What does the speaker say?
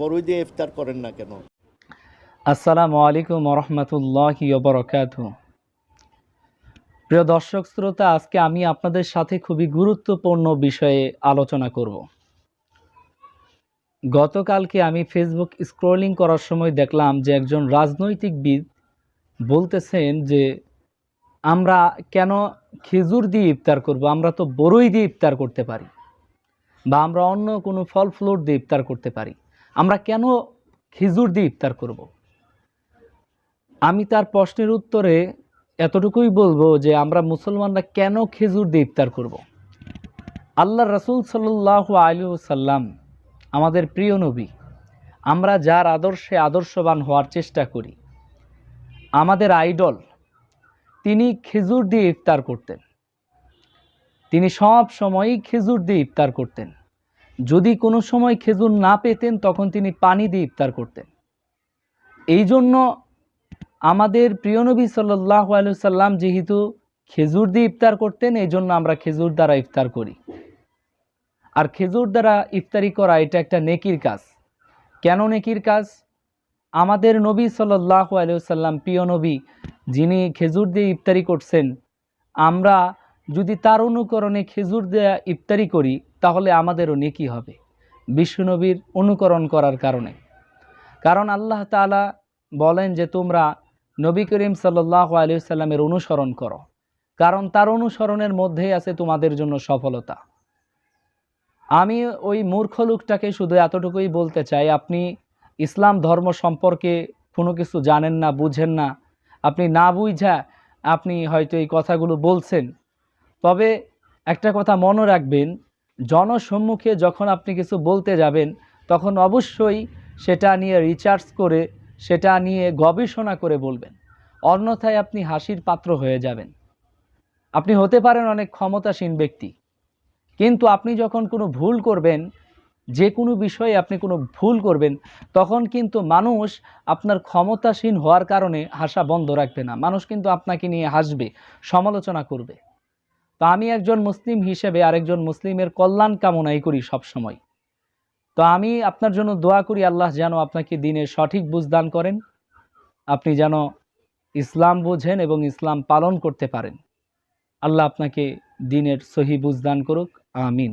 বড়ই দিয়ে ইফতার করেন না কেন? আসসালামু আলাইকুম রহমতুল্লাহ বরকাত প্রিয় দর্শক শ্রোতা, আজকে আমি আপনাদের সাথে খুবই গুরুত্বপূর্ণ বিষয়ে আলোচনা করব। গতকালকে আমি ফেসবুক স্ক্রলিং করার সময় দেখলাম যে একজন রাজনৈতিকবিদ বলতেছেন যে, আমরা কেন খেজুর দিয়ে ইফতার করব? আমরা তো বড়ই দিয়ে ইফতার করতে পারি বা আমরা অন্য কোনো ফল ফ্লোর দিয়ে ইফতার করতে পারি। আমরা কেন খেজুর দিয়ে ইফতার করব। আমি তার প্রশ্নের উত্তরে এতটুকুই বলব যে আমরা মুসলমানরা কেন খেজুর দিয়ে ইফতার করব। আল্লাহ রসুল সাল্লাহ আলু সাল্লাম আমাদের প্রিয় নবী, আমরা যার আদর্শে আদর্শবান হওয়ার চেষ্টা করি আমাদের আইডল, তিনি খেজুর দিয়ে ইফতার করতেন তিনি সব সময়ই খেজুর দিয়ে ইফতার করতেন যদি কোনো সময় খেজুর না পেতেন, তখন তিনি পানি দিয়ে ইফতার করতেন। এই জন্য আমাদের প্রিয় নবী সাল্লাহ সাল্লাম যেহেতু খেজুর দিয়ে ইফতার করতেন, এই জন্য আমরা খেজুর দ্বারা ইফতার করি। আর খেজুর দ্বারা ইফতারি করা এটা একটা নেকির কাজ। কেন নেকির কাজ? আমাদের নবী সাল্লাহ সাল্লাম প্রিয় নবী, যিনি খেজুর দিয়ে ইফতারি করছেন, আমরা যদি তার অনুকরণে খেজুর দেয়া ইফতারি করি, তাহলে আমাদেরও নেকি হবে। বিশ্বনবীর অনুকরণ করার কারণে। কারণ আল্লাহ তালা বলেন যে, তোমরা নবী করিম সাল্লাহ আলিয়াল্লামের অনুসরণ করো। কারণ তার অনুসরণের মধ্যেই আছে তোমাদের জন্য সফলতা। আমি ওই মূর্খ লোকটাকে শুধু এতটুকুই বলতে চাই, আপনি ইসলাম ধর্ম সম্পর্কে কোনো কিছু জানেন না, বুঝেন না। আপনি না বুঝা আপনি হয়তো এই কথাগুলো বলছেন। তবে একটা কথা মনে রাখবেন, জনসম্মুখে যখন আপনি কিছু বলতে যাবেন, তখন অবশ্যই সেটা নিয়ে রিচার্জ করে, সেটা নিয়ে গবেষণা করে বলবেন। অন্যথায় আপনি হাসির পাত্র হয়ে যাবেন। আপনি হতে পারেন অনেক ক্ষমতাসীন ব্যক্তি, কিন্তু আপনি যখন কোনো ভুল করবেন, যে কোনো বিষয়ে আপনি কোনো ভুল করবেন, তখন কিন্তু মানুষ আপনার ক্ষমতাসীন হওয়ার কারণে হাসা বন্ধ রাখবে না। মানুষ কিন্তু আপনাকে নিয়ে হাসবে, সমালোচনা করবে। তো আমি একজন মুসলিম হিসেবে আরেকজন মুসলিমের কল্যাণ কামনাই করি সব সময়। তো আমি আপনার জন্য দোয়া করি, আল্লাহ যেন আপনাকে দিনের সঠিক বুঝদান করেন। আপনি যেন ইসলাম বোঝেন এবং ইসলাম পালন করতে পারেন। আল্লাহ আপনাকে দিনের সহি বুঝদান করুক। আমিন।